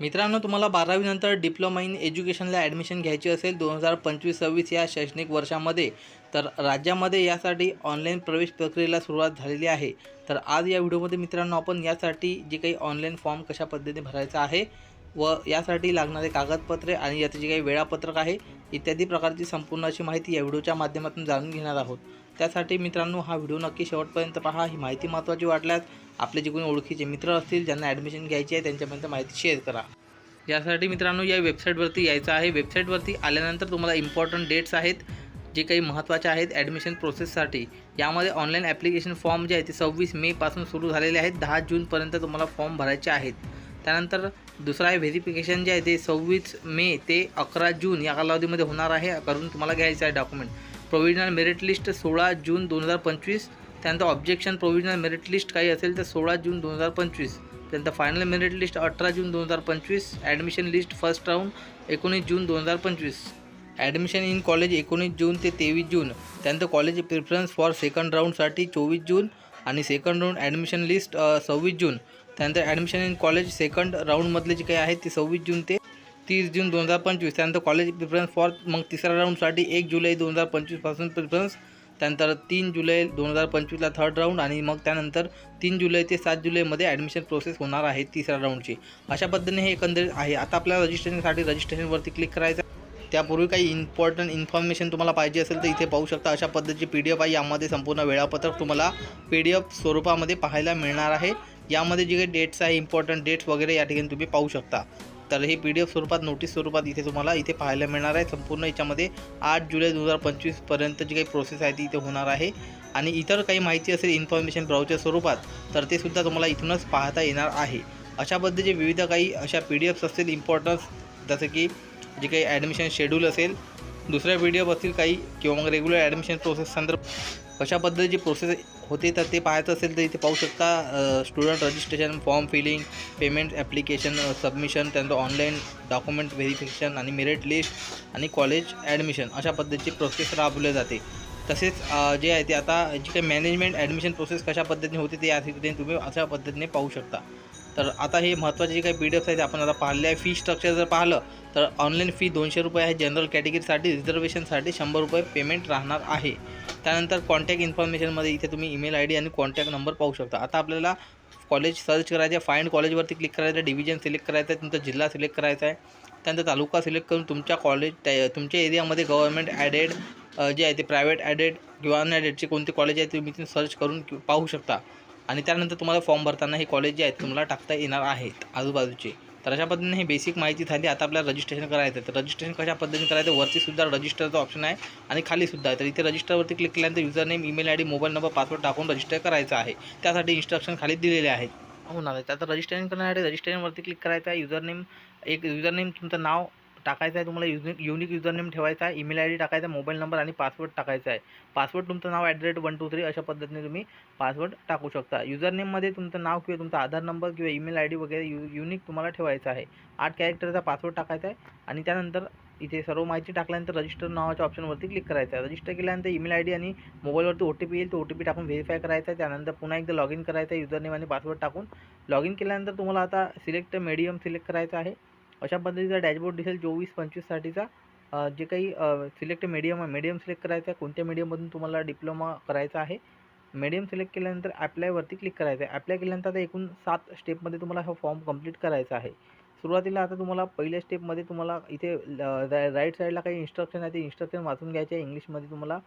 मित्रांनो तुम्हाला बारावीनंतर डिप्लोमा इन एज्युकेशनला ॲडमिशन घ्यायची असेल दोन हजार पंचवीस सव्वीस या शैक्षणिक वर्षामध्ये तर राज्यामध्ये यासाठी ऑनलाईन प्रवेश प्रक्रियेला सुरुवात झालेली आहे. तर आज या व्हिडिओमध्ये मित्रांनो आपण यासाठी जे काही ऑनलाईन फॉर्म कशा पद्धतीने भरायचा आहे व यासाठी लागणारे कागदपत्रे आणि याचे जे काही वेळापत्रक आहे इत्यादी प्रकारची संपूर्ण अशी माहिती या व्हिडिओच्या माध्यमातून जाणून घेणार आहोत. त्यासाठी मित्रांनो हा व्हिडिओ नक्की शेवटपर्यंत पहा. ही माहिती महत्त्वाची वाटल्यास आपले जे कोणी ओळखीचे मित्र असतील ज्यांना ॲडमिशन घ्यायची आहे त्यांच्यापर्यंत माहिती शेअर करा. यासाठी मित्रांनो या वेबसाईटवरती यायचं आहे. वेबसाईटवरती आल्यानंतर तुम्हाला इम्पॉर्टंट डेट्स आहेत जे काही महत्त्वाचे आहेत ॲडमिशन प्रोसेससाठी यामध्ये ऑनलाईन ॲप्लिकेशन फॉर्म जे आहे ते सव्वीस मेपासून सुरू झालेले आहेत. दहा जूनपर्यंत तुम्हाला फॉर्म भरायचे आहेत. त्यानंतर दुसरं आहे व्हेरिफिकेशन जे आहे ते सव्वीस मे ते अकरा जून या कालावधीमध्ये होणार आहे करून तुम्हाला घ्यायचं आहे डॉक्युमेंट प्रोव्हिजनल मेरिट लिस्ट सोळा जून दोन हजार पंचवीस त्यानंतर ऑब्जेक्शन प्रोव्हिजनल मेरिट लिस्ट काही असेल तर सोळा जून दोन हजार पंचवीस त्यानंतर फायनल मेरिट लिस्ट अठरा जून दोन हजार पंचवीस ॲडमिशन लिस्ट फर्स्ट राऊंड एकोणीस जून दोन हजार पंचवीस ॲडमिशन इन कॉलेज एकोणीस जून ते तेवीस जून त्यानंतर कॉलेज प्रिफरन्स फॉर सेकंड राऊंडसाठी चोवीस जून आणि सेकंड राऊंड ॲडमिशन लिस्ट सव्वीस जून. त्यानंतर ॲडमिशन इन कॉलेज सेकंड राऊंडमधले जे काही आहे ते सव्वीस जून ते तीस जून दोन हजार पंचवीस. त्यानंतर कॉलेज प्रिफरन्स फॉर मग तिसऱ्या राऊंडसाठी एक जुलै दोन हजार पंचवीसपासून प्रिफरन्स त्यानंतर तीन जुलै दोन हजार पंचवीसला थर्ड राऊंड आणि मग त्यानंतर तीन जुलै ते सात जुलैमध्ये ॲडमिशन प्रोसेस होणार आहे तिसऱ्या राऊंडची अशा पद्धतीने हे एकंदरीत आहे. आता आपल्याला रजिस्ट्रेशनसाठी रजिस्ट्रेशनवरती क्लिक करायचं त्यापूर्वी काही इम्पॉर्टंट इन्फॉर्मेशन तुम्हाला पाहिजे असेल तर इथे पाहू शकता. अशा पद्धतीची पी डी एफ आहे. यामध्ये संपूर्ण वेळापत्रक तुम्हाला पी डी एफ स्वरूपामध्ये पाहायला मिळणार आहे. यामध्ये जे काही डेट्स आहे इम्पॉर्टंट डेट्स वगैरे या ठिकाणी तुम्ही पाहू शकता. तर हे पी डी एफ स्वरूपात नोटीस स्वरूपात इथे तुम्हाला इथे पाहायला मिळणार आहे. संपूर्ण याच्यामध्ये आठ जुलै दोन हजार पंचवीसपर्यंत जी काही प्रोसेस आहे ती इथे होणार आहे. आणि इतर काही माहिती असेल इन्फॉर्मेशन ब्राउचर स्वरूपात तर ते सुद्धा तुम्हाला इथूनच पाहता येणार आहे. अशा पद्धतीचे विविध काही अशा पी डी एफ्स असतील इम्पॉर्टन्स जसं की जे काही ॲडमिशन शेड्यूल असेल दुसऱ्या पी डी एफ असतील काही किंवा मग रेग्युलर ॲडमिशन प्रोसेस संदर्भ कशा पद्धतीची प्रोसेस होते तर ते पाहायचं असेल तर इथे पाहू शकता student registration form filling payment application submission त्यानंतर ऑनलाईन डॉक्युमेंट व्हेरिफिकेशन आणि मेरिट लिस्ट आणि कॉलेज ॲडमिशन अशा पद्धतीची प्रोसेस राबवली जाते. तसेच जे आहे ते आता जी काही मॅनेजमेंट ॲडमिशन प्रोसेस कशा पद्धतीने होते ते या ठिकाणी तुम्ही अशा पद्धतीने पाहू शकता. तर आता हे महत्त्वाचे जे काही पी डी एफ्स आहेत ते आपण आता पाहिले आहे. फी स्ट्रक्चर जर पाहिलं तर ऑनलाईन फी दोनशे रुपये आहे. जनरल कॅटेगरीसाठी रिझर्वेशनसाठी शंभर रुपये पेमेंट राहणार आहे. त्यानंतर कॉन्टॅक्ट इन्फॉर्मेशनमध्ये इथे तुम्ही ईमेल आय डी आणि कॉन्टॅक्ट नंबर पाहू शकता. आता आपल्याला कॉलेज सर्च करायचं आहे. फाईंड कॉलेजवरती क्लिक करायचं आहे. डिव्हिजन सिलेक्ट करायचं आहे. तुमचा जिल्हा सिलेक्ट करायचा आहे. त्यानंतर तालुका सिलेक्ट करून तुमच्या कॉलेज तुमच्या एरियामध्ये गव्हर्मेंट ॲडेड जे आहे ते प्रायव्हेट ॲडेड किंवा अनॲडेडचे कोणते कॉलेज आहे तुम्ही सर्च करून पाहू शकता. आणि त्यानंतर तुम्हाला फॉर्म भरताना हे कॉलेज जे आहेत तुम्हाला टाकता येणार आहेत आजूबाजूचे. तर अशा पद्धतीने ही बेसिक माहिती झाली आता आपल्याला रजिस्ट्रेशन करायचं आहे. तर रजिस्ट्रेशन कशा पद्धतीने करायचं वरतीसुद्धा रजिस्टरचा ऑप्शन आहे आणि खालीसुद्धा आहे. तर इथे रजिस्टरवरती क्लिक केल्यानंतर user name email I D mobile number password टाकून रजिस्टर करायचं आहे. त्यासाठी इन्स्ट्रक्शन खाली दिलेले आहेत. होणार आहे. आता रजिस्ट्रेशन करण्यासाठी रजिस्ट्रेशनवरती क्लिक करायचं आहे. युजर नेम एक युजर नेम तुमचं नाव टाकायचं आहे तुम्हाला युनिक युनिक युजरनेम ठेवायचा आहे ईमेल आय डी टाकायचा मोबाईल नंबर आणि पासवर्ड टाकायचा आहे. पासवर्ड तुमचं नाव at the rate one two three अशा पद्धतीने तुम्ही पासवर्ड टाकू शकता. युजरनेममध्ये तुमचं नाव किंवा तुमचा आधार नंबर किंवा ईमेल आय डी वगैरे यु युनिक तुम्हाला ठेवायचा आहे. आठ कॅरेक्टरचा पासवर्ड टाकायचा आहे आणि त्यानंतर इथे सर्व माहिती टाकल्यानंतर रजिस्टर नावाच्या ऑप्शनवरती क्लिक करायचं आहे. रजिस्टर केल्यानंतर ईमेल आय डी आणि मोबाईलवरती ओ टी पी येईल तो ओ टी पी टाकून व्हेरीफाय करायचा आहे. त्यानंतर पुन्हा एकदा लॉग इन करायचं आहे युजरनेम आणि पासवर्ड टाकून. लॉग इन केल्यानंतर तुम्हाला आता सिलेक्ट मीडियम सिलेक्ट करायचं आहे. अशा पद्धतीचा डॅशबोर्ड दिसेल चोवीस पंचवीससाठीचा जे काही सिलेक्ट मीडियम आहे मीडियम सिलेक्ट करायचं आहे कोणत्या मीडियममधून तुम्हाला डिप्लोमा करायचा आहे मीडियम सिलेक्ट केल्यानंतर ॲप्लायवरती क्लिक करायचं आहे. ॲप्लाय केल्यानंतर आता एकूण सात स्टेपमध्ये तुम्हाला हा फॉर्म कंप्लीट करायचा आहे. सुरुवातीला आता तुम्हाला पहिल्या स्टेपमध्ये तुम्हाला इथे राईट साईडला काही इन्स्ट्रक्शन आहे ते इन्स्ट्रक्शन वाचून घ्यायचे आहे. इंग्लिशमध्ये तुम्हाला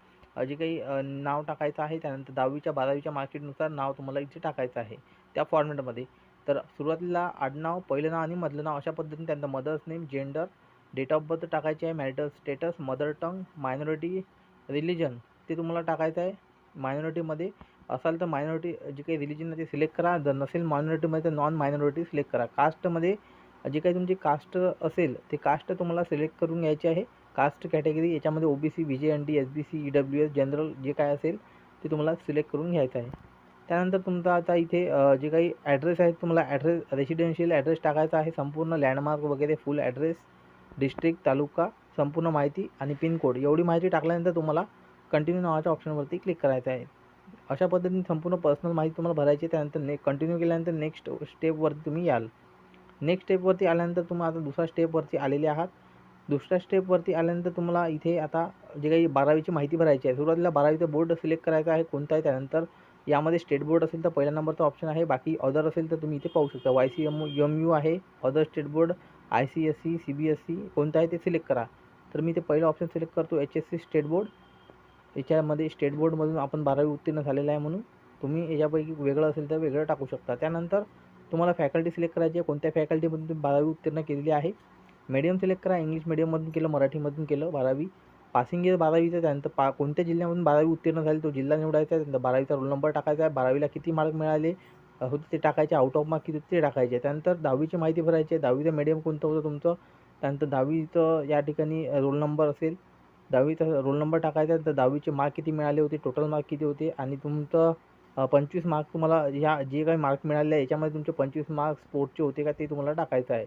जे काही नाव टाकायचं आहे त्यानंतर दहावीच्या बारावीच्या मार्केटनुसार नाव तुम्हाला इथे टाकायचं आहे. त्या फॉर्मॅटमध्ये तर सुरुवातीला आडनाव पहिलं नाव आणि मधलं नाव अशा पद्धतीने त्यांचं mother's name gender date of birth टाकायची आहे marital status mother tongue minority religion ते तुम्हाला टाकायचं आहे. मायनॉरिटीमध्ये असाल तर मायनॉरिटी जे काही रिलिजन आहे ते सिलेक्ट करा. जर नसेल मायनॉरिटीमध्ये तर नॉन मायनॉरिटी सिलेक्ट करा कास्टमध्ये जे काही तुमची कास्ट असेल ते कास्ट तुम्हाला सिलेक्ट करून घ्यायची आहे. कास्ट कॅटेगरी याच्यामध्ये O B C V J N D S B C E W S general जे काय असेल ते तुम्हाला सिलेक्ट करून घ्यायचं आहे. त्यानंतर तुमचा आता इथे जे काही ॲड्रेस आहेत तुम्हाला ॲड्रेस रेसिडेन्शियल ॲड्रेस टाकायचा आहे संपूर्ण लँडमार्क वगैरे फुल ॲड्रेस डिस्ट्रिक्ट तालुका संपूर्ण माहिती आणि पिनकोड एवढी माहिती टाकल्यानंतर तुम्हाला कंटिन्यू नावाच्या ऑप्शनवरती क्लिक करायचं आहे. अशा पद्धतीने संपूर्ण पर्सनल माहिती तुम्हाला भरायची आहे त्यानंतर ने कंटिन्यू केल्यानंतर नेक्स्ट स्टेपवरती तुम्ही याल. नेक्स्ट स्टेपवरती आल्यानंतर तुम्ही आता दुसऱ्या स्टेपवरती आलेले आहात. दुसऱ्या स्टेपवरती आल्यानंतर तुम्हाला इथे आता जे काही बारावीची माहिती भरायची आहे सुरुवातीला बारावीचं बोर्ड सिलेक्ट करायचं आहे कोणता आहे त्यानंतर यामध्ये स्टेट बोर्ड असेल तर पहिल्या नंबरचा ऑप्शन आहे. बाकी अदर असेल तर तुम्ही इथे पाहू शकता. Y C M M U आहे. Other state board I C S C C B S C कोणतं आहे ते सिलेक्ट करा. तर मी ते पहिलं ऑप्शन सिलेक्ट करतो. H S C state board याच्यामध्ये स्टेट बोर्डमधून आपण बारावी उत्तीर्ण झालेलं आहे म्हणून तुम्ही याच्यापैकी वेगळं असेल तर वेगळं टाकू शकता. त्यानंतर तुम्हाला फॅकल्टी सिलेक्ट करायची आहे. कोणत्या फॅकल्टीमधून तुम्ही बारावी उत्तीर्ण केलेली आहे? मीडियम सिलेक्ट करा. इंग्लिश मिडियममधून केलं मराठीमधून केलं बारावी. पासिंग इयर बारावीचं त्यानंतर पा कोणत्या जिल्ह्यामधून बारावी उत्तीर्ण झाली तो जिल्हा निवडायचा आहे त्यानंतर बारावीचा रोल नंबर टाकायचा आहे बारावीला किती मार्क मिळाले होते ते टाकायचे आउट ऑफ मार्क किती ते टाकायचे त्यानंतर दहावीची माहिती भरायची आहे दहावीचं मीडियम कोणतं होतं तुमचं? त्यानंतर दहावीचं या ठिकाणी रोल नंबर असेल दहावीचा रोल नंबर टाकायचा आहे तर दहावीचे मार्क किती मिळाले होते टोटल मार्क किती होते आणि तुमचं पंचवीस मार्क तुम्हाला ह्या जे काही मार्क मिळाले आहे याच्यामध्ये तुमचे पंचवीस मार्क स्पोर्टचे होते का ते तुम्हाला टाकायचं आहे.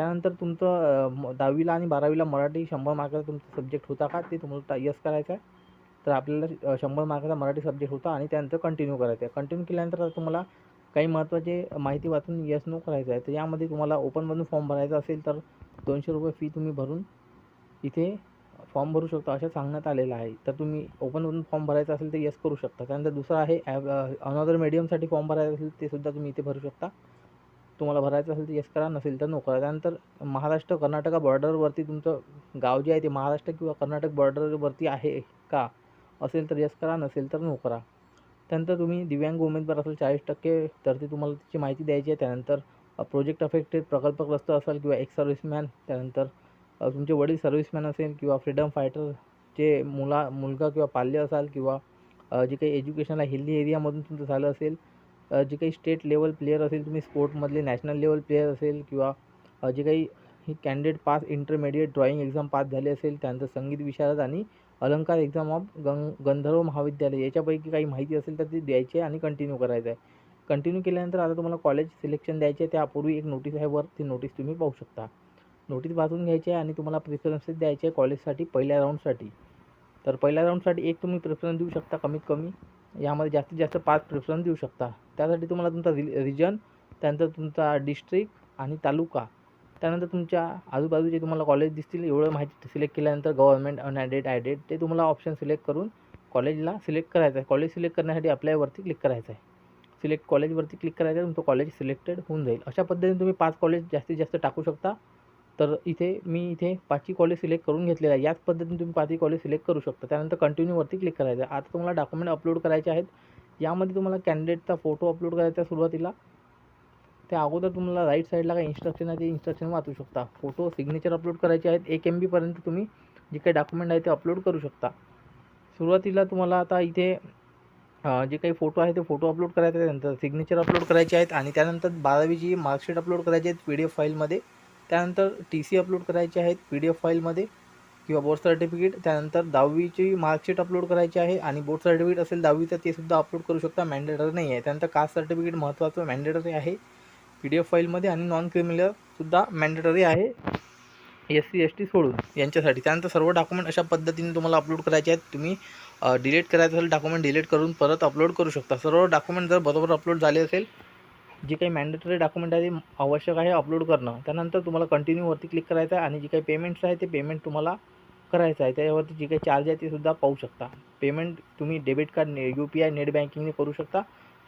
त्यानंतर तुमचं दहावीला आणि बारावीला मराठी शंभर मार्काचा तुमचा सब्जेक्ट होता का? ते तुम्हाला यस करायचं आहे तर आपल्याला शंभर मार्काचा मराठी सब्जेक्ट होता आणि त्यानंतर कंटिन्यू करायचं आहे कंटिन्यू केल्यानंतर तुम्हाला काही महत्त्वाचे माहिती वाचून यस नो करायचं आहे तर यामध्ये तुम्हाला ओपनमधून फॉर्म भरायचा असेल तर दोनशे रुपये फी तुम्ही भरून इथे फॉर्म भरू शकता असं सांगण्यात आलेलं आहे. तर तुम्ही ओपनमधून फॉर्म भरायचा असेल तर यस करू शकता. त्यानंतर दुसरं आहे ॲप अनदर मीडियमसाठी फॉर्म भरायचा असेल ते सुद्धा तुम्ही इथे भरू शकता. तुम्हाला भरायचं असेल तर यस करा नसेल तर नो करा. त्यानंतर महाराष्ट्र कर्नाटका बॉर्डरवरती तुमचं गाव जे आहे ते महाराष्ट्र किंवा कर्नाटक बॉर्डरवरती आहे का? असेल तर यस करा नसेल तर नो करा. त्यानंतर तुम्ही दिव्यांग उमेदवार असेल चाळीस टक्के तर ते तुम्हाला त्याची माहिती द्यायची आहे. त्यानंतर प्रोजेक्ट अफेक्टेड प्रकल्पग्रस्त असाल किंवा एक्स सर्व्हिसमॅन त्यानंतर तुमचे वडील सर्व्हिसमॅन असेल किंवा फ्रीडम फायटरचे मुला मुलगा किंवा पाल्य असाल किंवा जे काही एज्युकेशनला हिल्ली एरियामधून तुमचं झालं असेल जे काही स्टेट लेवल प्लेयर असेल तुम्ही स्पोर्टमधले नॅशनल लेवल प्लेयर असेल किंवा जे काही ही candidate pass intermediate drawing exam pass झाले असेल त्यानंतर संगीत विशारद आणि अलंकार एक्झाम ऑफ गं गंधर्व महाविद्यालय याच्यापैकी काही माहिती असेल तर ती द्यायची आहे आणि कंटिन्यू करायचं आहे कंटिन्यू केल्यानंतर आता तुम्हाला कॉलेज सिलेक्शन द्यायचे आहे त्यापूर्वी एक नोटीस आहे वर ती नोटीस तुम्ही पाहू शकता. नोटीस वाचून घ्यायची आहे आणि तुम्हाला प्रिफरन्सेस द्यायचे आहे कॉलेजसाठी पहिल्या राऊंडसाठी तर पहिल्या राऊंडसाठी एक तुम्ही प्रिफरन्स देऊ शकता कमीत कमी. यामध्ये जास्तीत जास्त पाच प्रिफरन्स देऊ शकता. त्यासाठी तुम्हाला तुमचा रि रिजन त्यानंतर तुमचा डिस्ट्रिक्ट आणि तालुका. त्यानंतर तुमच्या आजूबाजूचे तुम्हाला कॉलेज दिसतील. एवढं माहिती सिलेक्ट केल्यानंतर गव्हर्नमेंट अनॲडेड ॲडेड ते तुम्हाला ऑप्शन सिलेक्ट करून कॉलेजला सिलेक्ट करायचं आहे. कॉलेज सिलेक्ट करण्यासाठी अप्लायवरती क्लिक करायचं आहे. सिलेक्ट कॉलेजवरती क्लिक करायचं आहे. तुमचं कॉलेज सिलेक्टेड होऊन जाईल. अशा पद्धतीने तुम्ही पाच कॉलेज जास्तीत जास्त टाकू शकता. तर इथे मी इथे पाचवी कॉलेज सिलेक्ट करून घेतलेलं आहे याच पद्धतीने तुम्ही पाचवी कॉलेज सिलेक्ट करू शकता. त्यानंतर कंटिन्यूवरती क्लिक करायचं आहे. आता तुम्हाला डॉक्युमेंट अपलोड करायचे आहेत. यामध्ये तुम्हाला कॅन्डिडेटचा फोटो अपलोड करायचा आहे सुरुवातीला. त्या अगोदर तुम्हाला राईट साईडला काही इन्स्ट्रक्शन आहे ते इन्स्ट्रक्शन वाचू शकता. फोटो सिग्नेचर अपलोड करायचे आहेत. एक एम बीपर्यंत तुम्ही जे काही डॉक्युमेंट आहे ते अपलोड करू शकता. सुरुवातीला तुम्हाला आता इथे जे काही फोटो आहे ते फोटो अपलोड करायचे त्यानंतर सिग्नेचर अपलोड करायचे आहेत. आणि त्यानंतर बारावीची मार्कशीट अपलोड करायची आहेत. पी डी एफ फाईलमध्ये त्यानंतर टी सी अपलोड करायचे आहेत पी डी एफ फाईलमध्ये किंवा बोर्ड सर्टिफिकेट त्यानंतर दहावीची मार्कशीट अपलोड करायची आहे आणि बोर्ड सर्टिफिकेट असेल दहावीचं ते सुद्धा अपलोड करू शकता. मॅन्डेटरी नाही आहे. त्यानंतर कास्ट सर्टिफिकेट महत्त्वाचं मॅन्डेटरी आहे पी डी एफ फाईलमध्ये आणि नॉन क्रिमिनलसुद्धा मॅन्डेटरी आहे. एस सी एस टी सोडून यांच्यासाठी. त्यानंतर सर्व डॉक्युमेंट अशा पद्धतीने तुम्हाला अपलोड करायचे आहेत. तुम्ही डिलीट करायचं असेल डॉक्युमेंट डिलीट करून परत अपलोड करू शकता. सर्व डॉक्युमेंट जर बरोबर अपलोड झाले असेल जे काही मॅन्डेटरी डॉक्युमेंट आहे ते आवश्यक आहे अपलोड करणं. त्यानंतर तुम्हाला कंटिन्यूवरती क्लिक करायचं आहे आणि जे काही पेमेंट्स आहे ते पेमेंट तुम्हाला करायचं आहे. त्याच्यावरती जे काही चार्ज आहे ते सुद्धा पाहू शकता. पेमेंट तुम्ही डेबिट कार्ड ने यू पी आय नेट बँकिंगने करू शकता.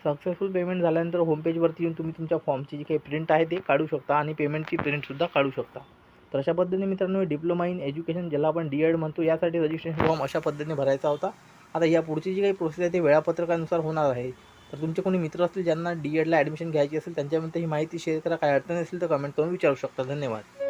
सक्सेसफुल पेमेंट झाल्यानंतर होमपेजवरती येऊन तुम्ही तुमच्या फॉर्मची जी काही प्रिंट आहे ते काढू शकता आणि पेमेंटची प्रिंटसुद्धा काढू शकता. तर अशा पद्धतीने मित्रांनो डिप्लोमा इन एज्युकेशन ज्याला आपण डी एड म्हणतो यासाठी रजिस्ट्रेशन फॉर्म अशा पद्धतीने भरायचा होता. आता या पुढची जी काही प्रोसेस आहे ते वेळापत्रकानुसार होणार आहे. तर तुमचे कोणी मित्र असतील ज्यांना डी एडला ॲडमिशन घ्यायची असेल त्यांच्यामध्ये ही माहिती शेअर करा. काय अडचण असेल तर कमेंट करून विचारू शकता. धन्यवाद.